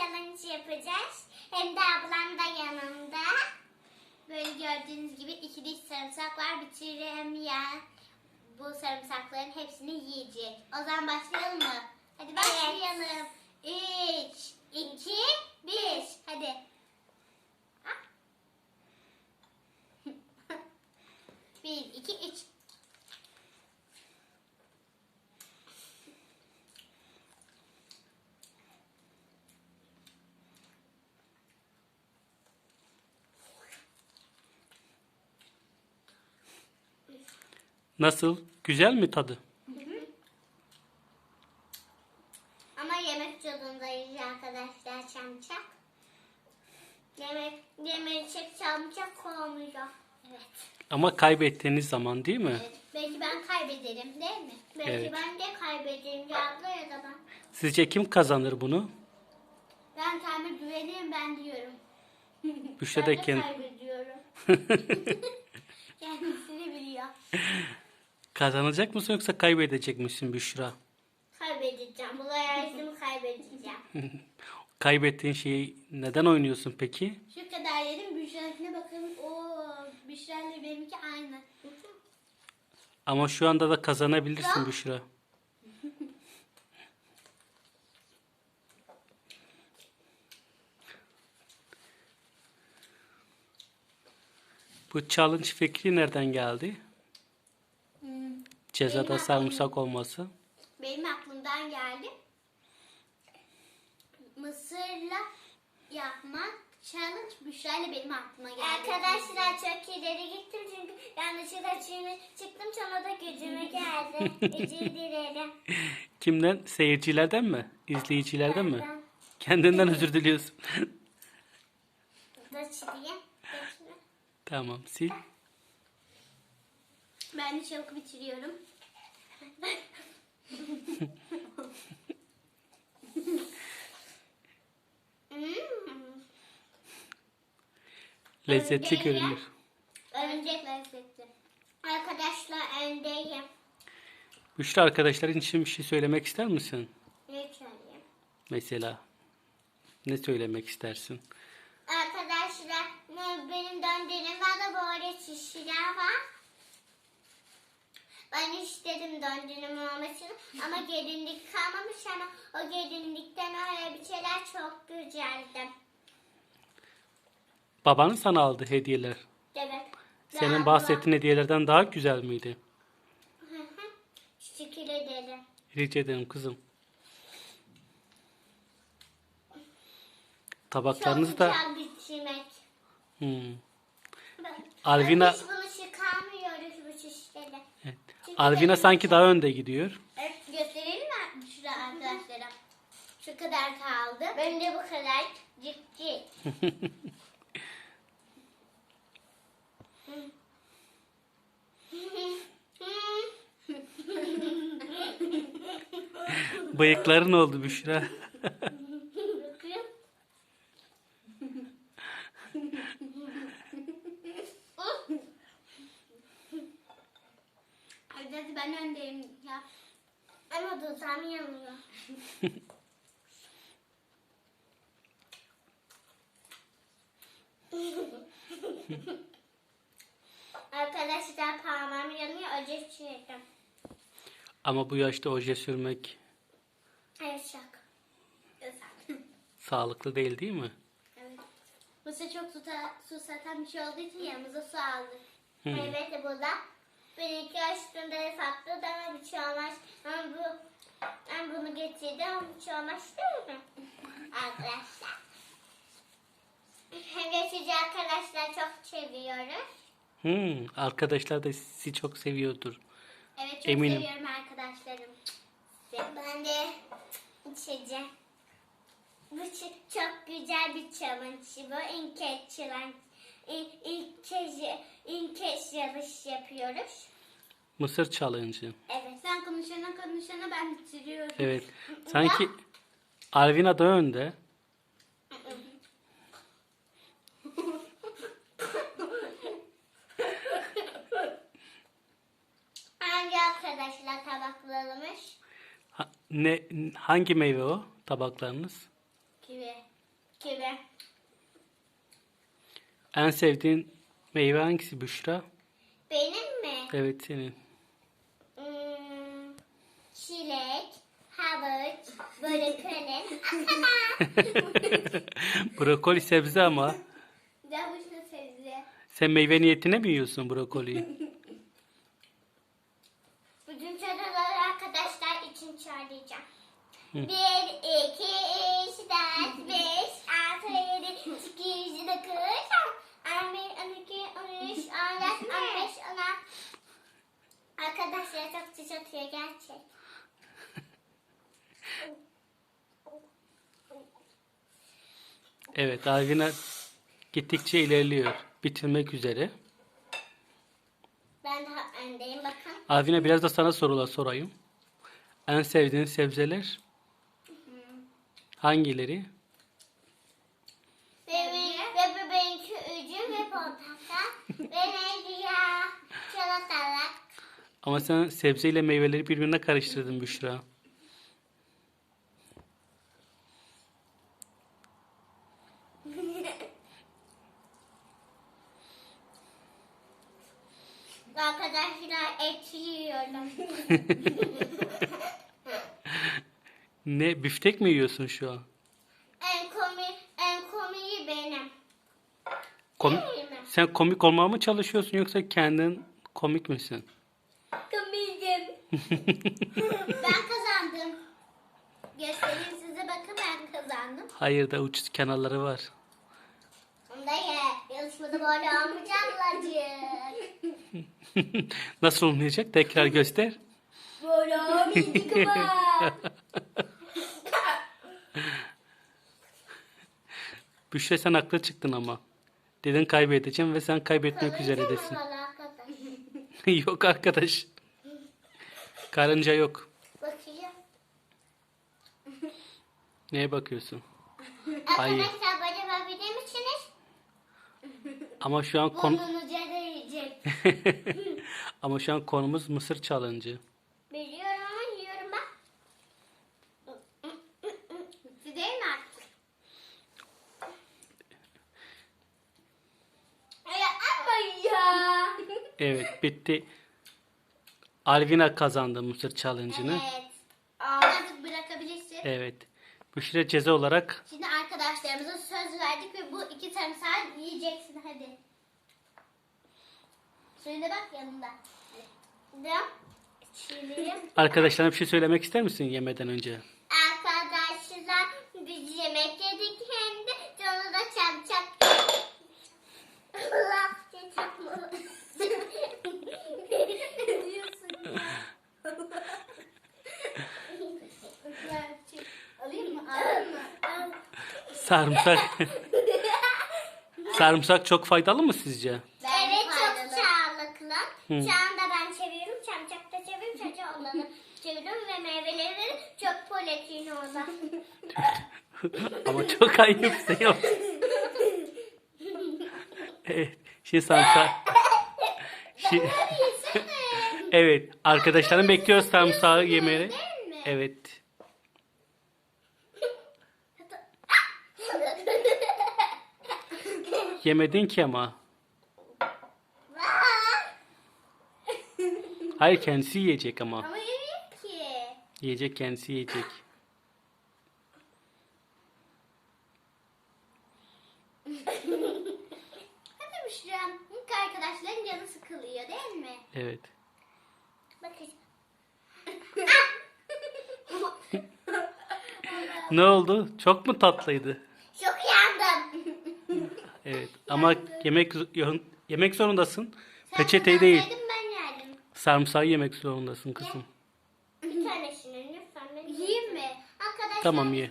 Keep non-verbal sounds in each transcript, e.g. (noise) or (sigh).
challenge yapacağız. Hem de ablam da yanımda. Böyle gördüğünüz gibi iki diş sarımsak var. Bitiremeyen bu sarımsakların hepsini yiyecek. O zaman başlayalım mı? Hadi başlayalım. Üç, iki, bir. Hadi. Ha? bir, iki, üç. Nasıl? Güzel mi tadı? Ama yemek yolundayız arkadaşlar çamçak. Yemek, yemek çek çamçak olmuyor. Evet. Ama kaybettiğiniz zaman değil mi? evet. Belki ben kaybederim değil mi? Belki Evet. ben de kaybederim ya abla ya da ben. Sizce kim kazanır bunu? Ben kendime güvenirim ben diyorum. Büşra ben de kend- kaybediyorum. (laughs) Kendisini biliyor. (laughs) Kazanacak mısın yoksa kaybedecek misin Büşra? Kaybedeceğim. Bu hayatımı kaybedeceğim. (laughs) Kaybettiğin şeyi neden oynuyorsun peki? Şu kadar yedim. Büşra'kine bakın. Oo, Büşra ile benimki aynı. Ama şu anda da kazanabilirsin Büşra. Bu challenge fikri nereden geldi? Cezada Benim sarımsak olması. Benim aklımdan geldi. Mısırla yapmak challenge Büşra ile benim aklıma geldi. Arkadaşlar çok ileri gittim çünkü yanlışlıkla çiğne çıktım sonra da gücüme geldi. (laughs) Özür dilerim. Kimden? Seyircilerden mi? İzleyicilerden mi? Kendinden özür diliyorsun. da çiğneyim. Geçme. tamam sil. Ben de çabuk bitiriyorum. Lezzetli Öyle. görünür. Örümcek lezzetli. Arkadaşlar öndeyim. Büşra arkadaşların için bir şey söylemek ister misin? Ne söyleyeyim? Mesela ne söylemek istersin? Arkadaşlar ne benim döndüğüm var da böyle şişiler var. Ben istedim döndüğüm olmasını ama gelinlik kalmamış ama o gelinlikten öyle bir şeyler çok güzeldi. Babanın sana aldığı hediyeler. Evet. Senin Daha bahsettiğin hediyelerden daha güzel miydi? Hı hı. Teşekkür ederim. Rica ederim kızım. Çok Tabaklarınızı da güzel bitirmek. Hmm. Bak, Alvina bunu çıkarmıyoruz bu şişleri. Evet. Çünkü Alvina benim sanki daha önde gidiyor. Evet gösterelim mi Büşra arkadaşlara? Şu kadar kaldı. Ben de bu kadar ciddi. Bıyıkların oldu Büşra. Bakayım. Hadi hadi ben öndeyim ya. Ama dudağım yanıyor. (laughs) Arkadaşlar parmağım yanıyor. Acı çiğnedim. Ama bu yaşta oje sürmek Evet şak. (laughs) Sağlıklı değil değil mi? evet. Bu sefer çok su, su satan bir şey olduğu için yanımıza su aldık. Hı. Evet bu da. Ben iki yaşında farklı ama bir şey olmaz. Ama bu ben bunu getirdim ama bir şey olmaz değil mi? (laughs) Arkadaşlar. Hem de sizi arkadaşlar çok seviyoruz. Hmm, arkadaşlar da sizi çok seviyordur. Evet çok Eminim. seviyorum arkadaşlarım. Ben de içeceğim. Bu çok güzel bir challenge bu. İlk kez challenge. İlk, ilk kez, ilk kez yarış yapıyoruz. Mısır challenge'ı. Evet. Sen konuşana konuşana ben bitiriyorum. Evet. Sanki Alvina da önde. Hangi arkadaşlar tabaklarımız? Ha- ne hangi meyve o tabaklarınız? Kivi. gibi. En sevdiğin meyve hangisi Büşra? Benim mi? Evet senin. Hmm, çilek, havuç, kalem. (laughs) (laughs) Brokoli sebze ama. Havuçla sebze. Sen meyve niyetine mi yiyorsun brokoliyi? (laughs) Bugün çadırları arkadaşlar için çağıracağım. Hı. 1, 2, 3, 4, 5, 6, 7, 8, 9, 11, 12, 13, 14, 15, 16. Arkadaşlar çok sıcakıyor gerçek. Evet Alvina gittikçe ilerliyor. Bitirmek üzere. Ben daha öndeyim bakın. Alvina biraz da sana sorular sorayım. En sevdiğin sebzeler? Hangileri? Bebeğin, ve bebeğinki üzüm ve portakal (laughs) ve ya? Çikolatalar. Ama sen sebzeyle meyveleri birbirine karıştırdın Büşra. Ne büftek mi yiyorsun şu an? en komi en komiği benim. Kom- Değil mi? sen komik olmaya mı çalışıyorsun yoksa kendin komik misin? Komiğim. (laughs) ben kazandım. Göstereyim size bakın ben kazandım. Hayır da uç kenarları var. Onda ye. Yarışmada böyle almayacaklar (laughs) Nasıl olmayacak? Tekrar göster. Böyle almayacak ama. (laughs) Büşra sen haklı çıktın ama. Dedin kaybedeceğim ve sen kaybetmek üzeredesin. (laughs) yok arkadaş. Karınca yok. Bakayım. Neye bakıyorsun? Hayır. Arkadaşlar misiniz? Ama şu an kon Burnunuza değecek. (laughs) ama şu an konumuz mısır challenge'ı. Biliyorum ama yiyorum bak. Bitti değil mi artık? Ya ama ya. Evet bitti. Alvina kazandı mısır challenge'ını. Evet. Artık bırakabilirsin. Evet. Büşra ceza olarak Şimdi arkadaşlarımıza söz verdik ve bu iki sarımsağı yiyeceksin hadi. Şöyle bak yanında. Da. Çiğneyim. arkadaşlarına bir şey söylemek ister misin yemeden önce? Arkadaşlar biz yemek yedik hem de canı da çamçak. Allah çamçak Ne diyorsun ya? Alayım mı? Alayım mı? Al. Sarımsak. Sarımsak çok faydalı mı sizce? Evet çok sağlıklı. Hı. Şu anda ben çeviriyorum. Çamçak da çeviriyorum. Çocuğu onları çeviriyorum ve meyveleri çok protein orada. (laughs) Ama çok ayıp sayıyor. Evet. Şimdi sarımsak. (laughs) Şimdi... Yesene. evet. Arkadaşlarım bekliyor sarımsağı mi? Evet. Yemedin ki ama. (laughs) Hayır kendisi yiyecek ama. Ama yemeyeyim ki. Yiyecek kendisi yiyecek. (laughs) Hadi Büşra. İlk arkadaşların canı sıkılıyor değil mi? Evet. Bakın. (laughs) Ne oldu? Çok mu tatlıydı? Evet. Ama yemek yemek zorundasın. Peçeteyi değil. kazansaydın ben yerdim. Sarımsağı yemek zorundasın kızım. Bir tanesini lütfen. Ben Yiyeyim mi? Arkadaşlar Tamam, ye.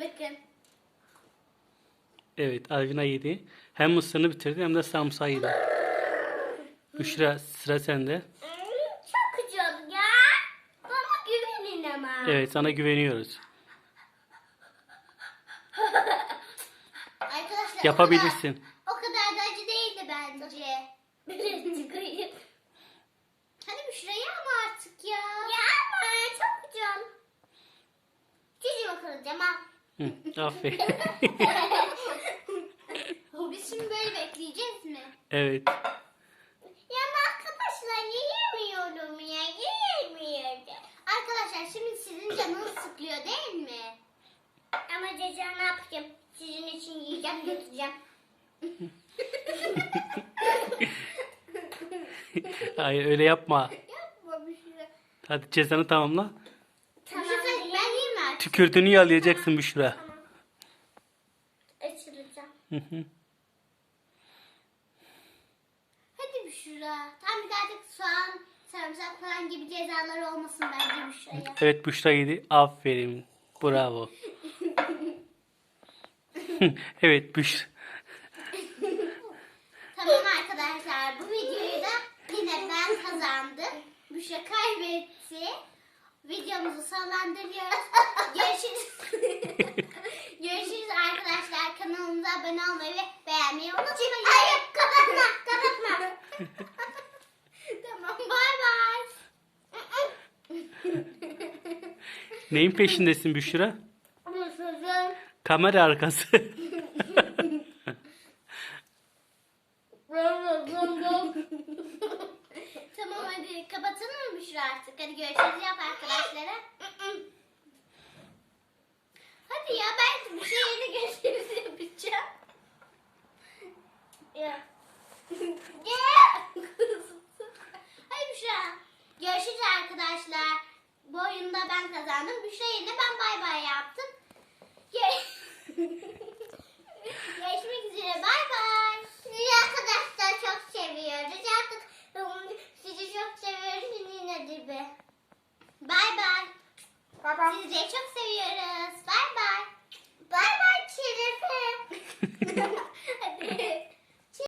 Bakın. (laughs) Evet, Alvina yedi. Hem mısırını bitirdi hem de sarımsağı yedi. (laughs) Büşra sıra sende. Evet sana güveniyoruz. Arkadaşlar Yapabilirsin. O kadar, o kadar da acı değildi bence. (laughs) Hadi bir şey şuraya ama artık ya. Ya ama çok güzel. Çocuğumu kıracağım ha. Aferin. (laughs) sıkılıyor değil mi? Ama Cece ne yapacağım? Sizin için yiyeceğim götüreceğim. (laughs) Hayır öyle yapma. Yapma bir şey. Hadi cezanı tamamla. Tamam. Büşra, ben yiyeyim artık? Tükürdüğünü yalayacaksın Büşra. Açılacağım. Hı hı. Hadi Büşra. Tam bir de artık soğan, sarımsak falan gibi cezalar olmasın bence Büşra'ya. evet Büşra yedi. Aferin. Bravo. (laughs) evet Büşra. Tamam arkadaşlar bu videoyu da yine ben kazandım. Büşra kaybetti. Videomuzu sonlandırıyoruz. (laughs) Görüşürüz. (laughs) Görüşürüz arkadaşlar. Kanalımıza abone olmayı ve beğenmeyi unutmayın. Hayır kapatma kapatma. tamam bay bay. (laughs) Neyin peşindesin Büşra? Kamera arkası. (laughs) (laughs) Tamam hadi kapatalım mı Büşra artık? Hadi görüşürüz yap arkadaşlara. Hadi ya ben bir şey yeni görüşürüz yapacağım. Ya. Hadi Büşra. Görüşürüz arkadaşlar. Bu oyunda ben kazandım. Büşra yerine ben bay bay yaptım. Gör- (laughs) Görüşmek üzere bay bay. Sizi arkadaşlar çok seviyoruz. Artık sizi çok seviyoruz yine gibi. Bay bay. Sizleri çok seviyoruz.